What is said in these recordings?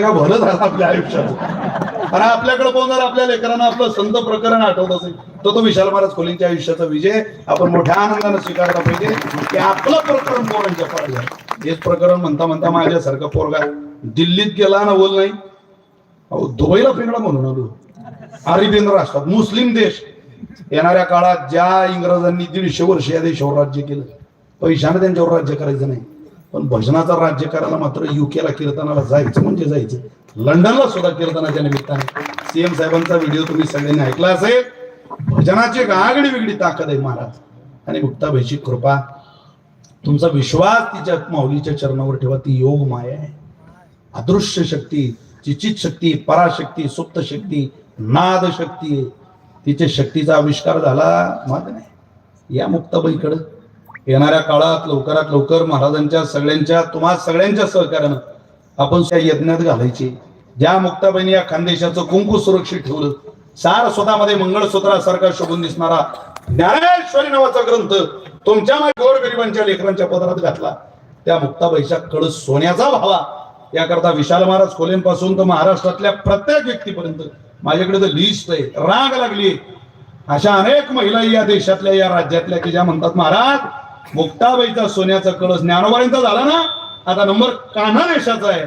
का भलं झालं आपल्या आयुष्यात? आणि आपल्याकडे पाहून जर आपल्या लेकरांना आपलं संत प्रकरण आठवत असेल. तर तो विशाल महाराज खोलींच्या आयुष्याचा विजय आपण मोठ्या आनंदाने स्वीकारला पाहिजे. की आपलं प्रकरण पोरांच्या पडलं हेच प्रकरण म्हणता म्हणता माझ्यासारखं पोरगा दिल्लीत गेला ना बोल नाही. अहो दुबईला फिरला म्हणून आलो. अरेबियन राष्ट्रात मुस्लिम देश. येणाऱ्या काळात ज्या इंग्रजांनी दीडशे वर्ष या देशावर राज्य केलं पैशाने त्यांच्यावर राज्य करायचं नाही. पण भजनाचा राज्य करायला मात्र युकेला कीर्तनाला जायचं म्हणजे जायचं. लंडनला सुद्धा कीर्तनाच्या निमित्ताने. सीएम साहेबांचा व्हिडिओ तुम्ही सगळ्यांनी ऐकला असेल. भजनाची आगडी वेगळी ताकद आहे महाराज. आणि मुक्ताबाईची कृपा. तुमचा विश्वास तिच्या माऊलीच्या चरणावर ठेवा ती योग माया आहे. अदृश्य शक्ती चिचित शक्ती पराशक्ती सुप्त शक्ती नाद शक्ती. आहे तिच्या शक्तीचा आविष्कार झाला माग नाही. या मुक्ताबाईकडं. येणाऱ्या काळात लवकरात लवकर महाराजांच्या सगळ्यांच्या तुम्हा सगळ्यांच्या सहकार्यानं आपण त्या यज्ञात घालायची. ज्या मुक्ताबाईने या खानदेशाचं कुंकू सुरक्षित ठेवलं सार स्वतःमध्ये मंगळसूत्रासारखा शोभून दिसणारा ज्ञानेश्वरी नावाचा ग्रंथ तुमच्या गोरगरिबांच्या लेकरांच्या पदरात घातला. त्या मुक्ताबाईच्या कळस सोन्याचा व्हावा याकरता विशाल महाराज खोलेंपासून तर महाराष्ट्रातल्या प्रत्येक व्यक्तीपर्यंत माझ्याकडे तर लिस्ट आहे राग लागली अशा अनेक महिला या देशातल्या या राज्यातल्या की ज्या म्हणतात महाराज मुक्ताबाईचा सोन्याचा कळस ज्ञानोबाईंचा झाला ना? आता नंबर कान्हा देशाचा आहे.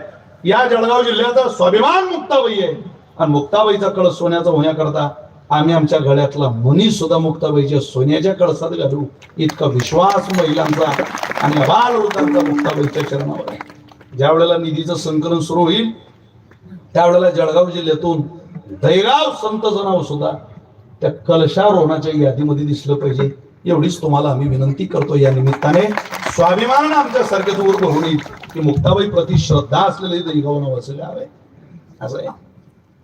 या जळगाव जिल्ह्याचा स्वाभिमान मुक्ताबाई आहे. आणि मुक्ताबाईचा कळस सोन्याचा होण्याकरता आम्ही आमच्या गळ्यातला मुनी सुद्धा मुक्ताबाईच्या सोन्याच्या कळसात घालू. इतका विश्वास महिलांचा आणि बाल वृद्धांचा मुक्ताबाईच्या चरणावर आहे. ज्या वेळेला निधीचं संकलन सुरू होईल त्यावेळेला जळगाव जिल्ह्यातून दैगाव संत जनाव सुद्धा त्या कलशारोहणाच्या यादीमध्ये दिसलं पाहिजे. एवढीच तुम्हाला आम्ही विनंती करतो या निमित्ताने. स्वाभिमानानं आमच्या सारख्याच दूर भरून की मुक्ताबाई प्रति श्रद्धा असलेले दैगाव नावाचं गाव आहे. असं आहे.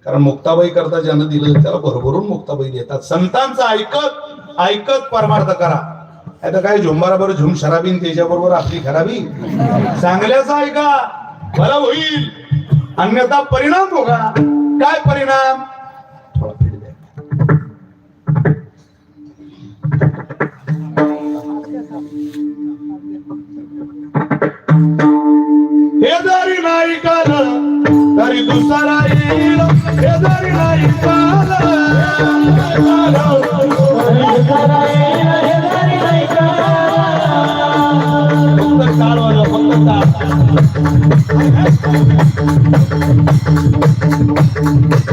कारण मुक्ताबाई करता ज्यानं दिलं त्याला भरभरून मुक्ताबाई देतात. संतांचं ऐकत ऐकत परमार्थ करा. आता काय झुंबाराबर झुम शराबीन त्याच्याबरोबर आपली खराबी? चांगल्याचं ऐका. भला होईल. अन्यथा परिणाम बघा काय परिणाम? Thank you.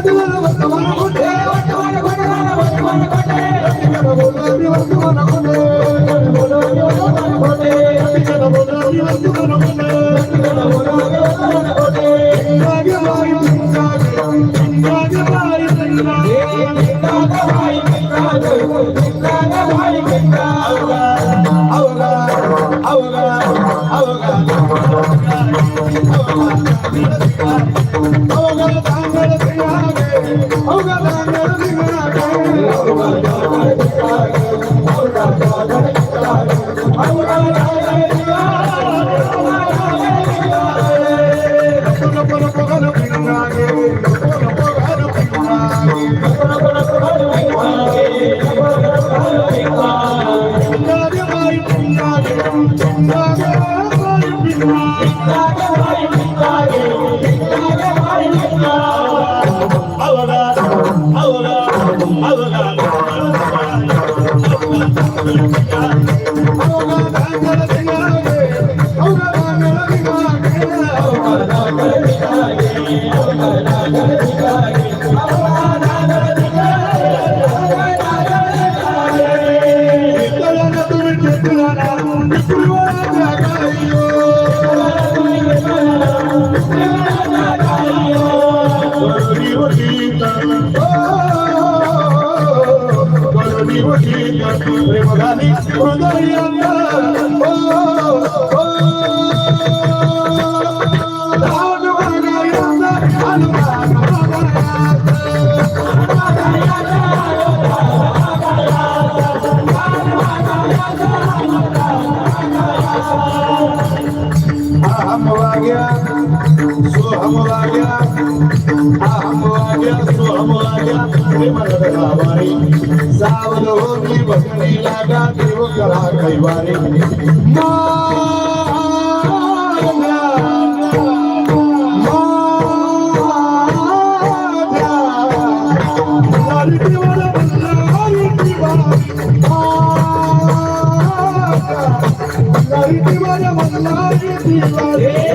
Oh, God, I'm gonna हम आ गया सो हम आ गया हम आ गया सो हम आ गया प्रेमल बाबारी. सावध होती बसणी लागा देव करा कैवारी. सगळे बसलेले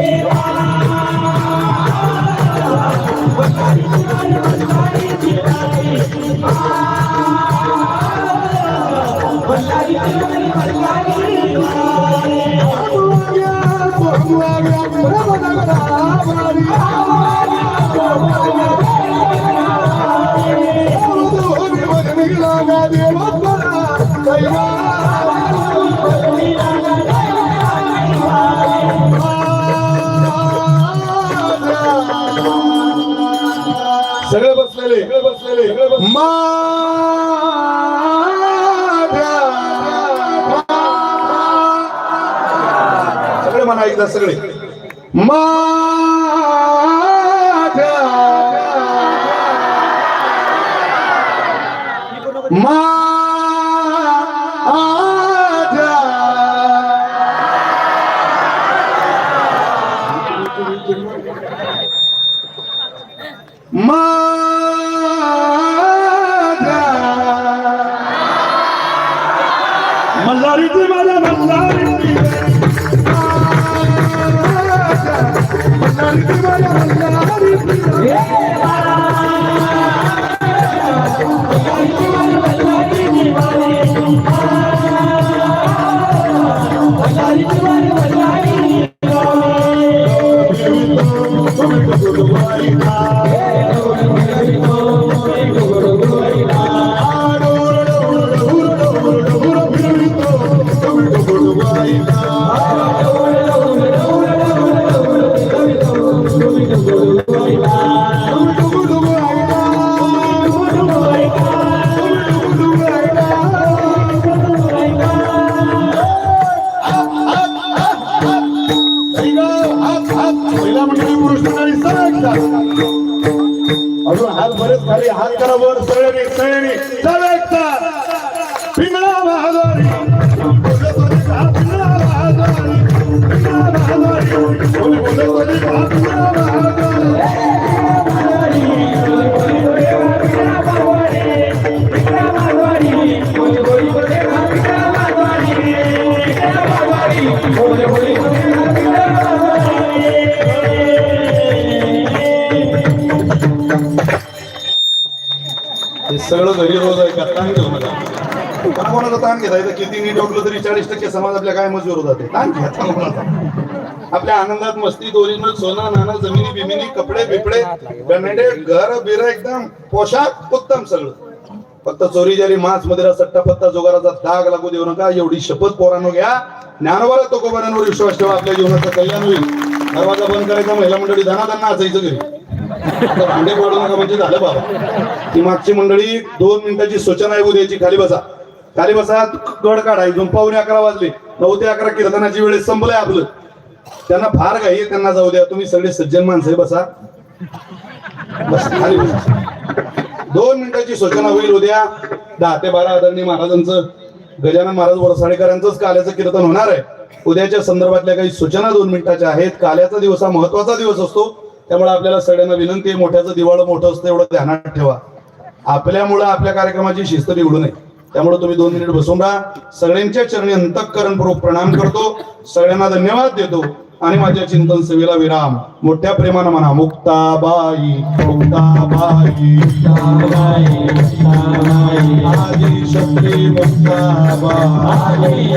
सगळे बसलेले सगळे बसलेले. सगळे म्हणा एकदा सगळे মা মা মা Yeah. बरेच खाली हात हे सगळं घरी रोज आहे का? ताण घेऊ नका. पण कोणाचा ताण घेता? येतं किती नीट डोकलं तरी चाळीस टक्के समाज आपल्या काय मजूर होतात ताण घ्या कोणाचा आपल्या आनंदात मस्ती ओरिजिनल सोना नाना जमिनी बिमिनी कपडे बिपडे ब्रँडेड घर बिर एकदम पोशाख उत्तम सगळं. फक्त चोरी झाली मांस मदिरा सट्टा पत्ता जोगाराचा दाग लागू देऊ नका. एवढी शपथ पोरांनो घ्या. ज्ञानवर तुकोबारांवर विश्वास ठेवा. आपल्या जीवनाचं कल्याण होईल. दरवाजा बंद करायचा महिला मंडळी धनाधना असायचं घरी. आता भांडे पाडू नका म्हणजे झालं बाबा. ती मागची मंडळी दोन मिनिटाची सूचना ऐकू द्यायची खाली बसा. खाली बसा गड काढाय दोन पावणे अकरा वाजले. नऊ ते अकरा कीर्तनाची वेळ संपलंय आपलं. त्यांना फार घाई त्यांना जाऊ द्या. तुम्ही सगळे सज्जन माणसं बसा. बस खाली बसा. दोन मिनिटाची सूचना होईल उद्या. दहा ते बारा आदरणीय महाराजांचं गजानन महाराज वरसाडेकरांचंच काल्याचं कीर्तन होणार आहे. उद्याच्या संदर्भातल्या काही सूचना दोन मिनिटाच्या आहेत. काल्याचा दिवस हा महत्त्वाचा दिवस असतो. त्यामुळे आपल्याला सगळ्यांना विनंती आहे मोठ्याचं दिवाळं मोठं असतं एवढं ध्यानात ठेवा. आपल्यामुळं आपल्या कार्यक्रमाची शिस्त बिघडू नये. त्यामुळे तुम्ही दोन मिनिट बसून राहा. सगळ्यांच्या चरणी अंतःकरणपूर्वक प्रणाम करतो. सगळ्यांना धन्यवाद देतो. आणि माझ्या चिंतन सेवेला विराम. मोठ्या प्रेमानं म्हणा मुक्ताबाई मुक्ताबाई मुक्ताबाई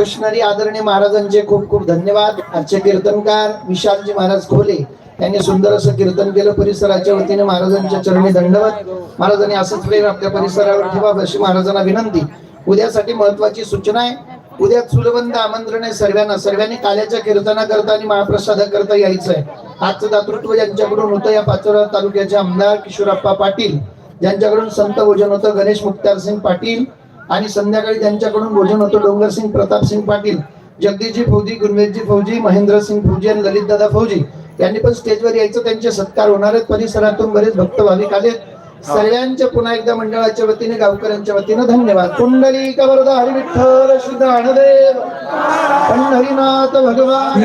कृष्णरी आदरणीय महाराजांचे खूप खूप धन्यवाद. आजचे कीर्तनकार विशालजी महाराज खोले त्यांनी सुंदर असं कीर्तन केलं. परिसराच्या वतीने महाराजांच्या चरणी दंडवत महाराजांनी असंच प्रेम आपल्या परिसरावर ठेवा अशी महाराजांना विनंती. उद्यासाठी महत्वाची सूचना आहे. उद्या चुलबंद आमंत्रण आहे सर्वांना. सर्वांनी काल्याच्या कीर्तना करता आणि महाप्रसादा करता यायचं आहे. आजचं दातृत्व ज्यांच्याकडून होतं या पाचोरा तालुक्याचे आमदार किशोरप्पा पाटील ज्यांच्याकडून संत भोजन होतं गणेश मुक्तार सिंग पाटील आणि संध्याकाळी त्यांच्याकडून भोजन होतं. डोंगरसिंग प्रतापसिंग पाटील जगदीशजी फौजी गुरवेशजी फौजी महेंद्रसिंग फौजी आणि ललितदादा फौजी यांनी पण स्टेजवर यायचं. त्यांचे सत्कार होणार आहेत. परिसरातून बरेच भक्त भाविक आले सर्वांच्या पुन्हा एकदा मंडळाच्या वतीने गावकऱ्यांच्या वतीने धन्यवाद. कुंडली कवरदा हरी विठ्ठल श्री ज्ञानदेव पंढरीनाथ भगवान.